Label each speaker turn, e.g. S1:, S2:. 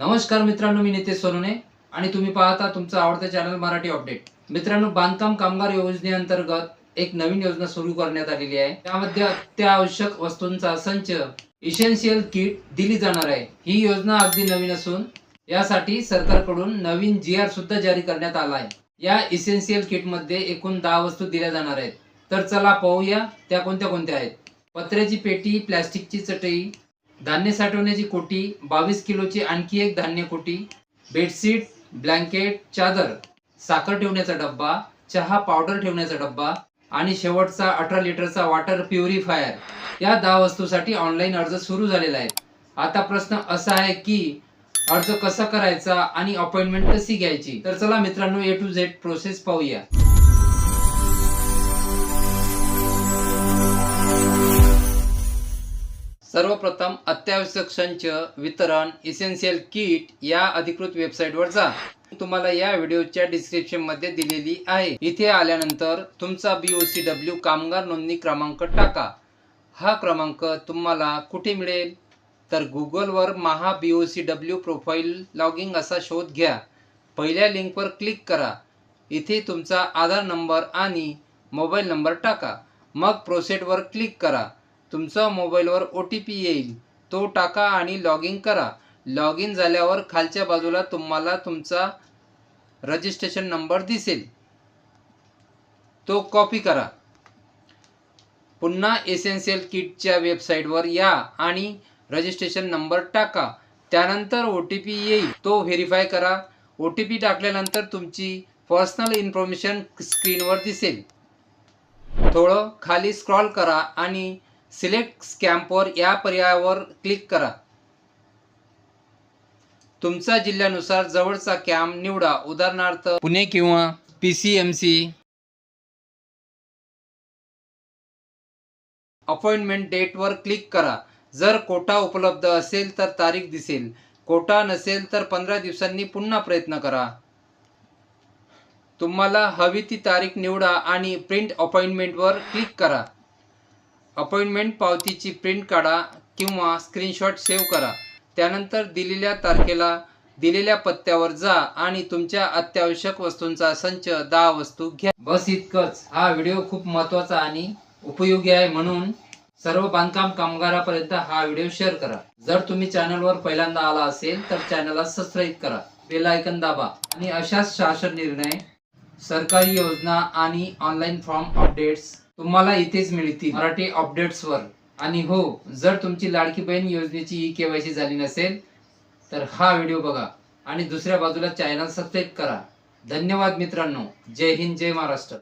S1: नमस्कार मित्रांनो मी नितेश सोनवणे आणि तुम्ही पाहता तुमचं आवडतं चॅनल मराठी अपडेट मित्रांनो बांधकाम कामगार योजनेअंतर्गत एक नवीन योजना सुरू करण्यात आलेली आहे. त्यामध्ये अत्यावश्यक वस्तूंचा संच इसेन्शियल किट दिली जाणार आहे. ही योजना अगदी नवीन असून यासाठी सरकारकडून नवीन जी आर सुद्धा जारी करण्यात आला आहे. या इसेन्शियल किटमध्ये एकूण दहा वस्तू दिल्या जाणार आहेत. तर चला पाहूया त्या कोणत्या कोणत्या आहेत. पत्र्याची पेटी प्लॅस्टिकची चटई धान्य साठवण्याची कोटी बावीस किलोची आणखी एक धान्य कोटी बेडशीट ब्लँकेट चादर साखर ठेवण्याचा डब्बा चहा पावडर ठेवण्याचा डब्बा आणि शेवटचा अठरा लिटरचा वॉटर प्युरिफायर या दहा वस्तूसाठी ऑनलाईन अर्ज सुरू झालेला आहे. आता प्रश्न असा आहे की अर्ज कसा करायचा आणि अपॉइंटमेंट कशी घ्यायची? तर चला मित्रांनो ए टू झेड प्रोसेस पाहूया. सर्वप्रथम अत्यावश्यक संच वितरण इसेन्शियल किट या अधिकृत वेबसाईटवर जा. तुम्हाला या व्हिडिओच्या डिस्क्रिप्शनमध्ये दिलेली आहे. इथे आल्यानंतर तुमचा बी ओ सी डब्ल्यू कामगार नोंदणी क्रमांक टाका. हा क्रमांक तुम्हाला कुठे मिळेल? तर गुगलवर Maha B O C W profile login असा शोध घ्या. पहिल्या लिंकवर क्लिक करा. इथे तुमचा आधार नंबर आणि मोबाईल नंबर टाका. मग प्रोसेटवर क्लिक करा. तुमचा मोबाईलवर ओ टी पी येईल. तो टाका आणि लॉग इन करा. लॉग इन झाल्यावर खालच्या बाजूला तुम्हाला तुमचा रजिस्ट्रेशन नंबर दिसेल. तो कॉपी करा. पुन्हा एसेन्शियल किटच्या वेबसाईटवर या आणि रजिस्ट्रेशन नंबर टाका. त्यानंतर ओ टी पी येईल. तो व्हेरीफाय करा. ओ टी पी टाकल्यानंतर तुमची पर्सनल इन्फॉर्मेशन स्क्रीनवर दिसेल. थोडं खाली स्क्रॉल करा आणि सिलेक्ट स्कॅम्पवर या पर्यायावर क्लिक करा. तुमचा जिल्ह्यानुसार जवळचा कॅम्प निवडा. उदाहरणार्थ पुणे किंवा P C M C. Appointment डेटवर click करा. जर कोटा उपलब्ध असेल तर तारीख दिसेल. कोटा नसेल तर पंधरा दिवसांनी पुन्हा प्रयत्न करा. तुम्हाला हवी ती तारीख निवडा आणि प्रिंट अपॉइंटमेंटवर क्लिक करा. अपॉइंटमेंट पावतीची प्रिंट काढा किंवा स्क्रीनशॉट सेव्ह करा. त्यानंतर दिलेल्या तारखेला दिलेल्या पत्त्यावर जा आणि तुमच्या अत्यावश्यक वस्तूंचा संच दहा वस्तू घ्या. बस इतकंच. हा व्हिडिओ खूप महत्त्वाचा आणि उपयोगी आहे म्हणून सर्व बांधकाम कामगारापर्यंत हा व्हिडिओ शेअर करा. जर तुम्ही चॅनलवर पहिल्यांदा आला असेल तर चॅनलला सबस्क्राईब करा. बेल आयकन दाबा. आणि अशाच शासन निर्णय सरकारी योजना आणि ऑनलाईन फॉर्म अपडेट्स तुम्हाला इथेच मिळतील. मराठी अपडेट्स वर. आणि हो जर तुमची लाडकी बहीण योजनेची ई केवायसी झाली नसेल तर हा व्हिडिओ बघा. आणि दुसऱ्या बाजूला चॅनल सबस्क्राईब करा. धन्यवाद मित्रांनो. जय हिंद जय महाराष्ट्र.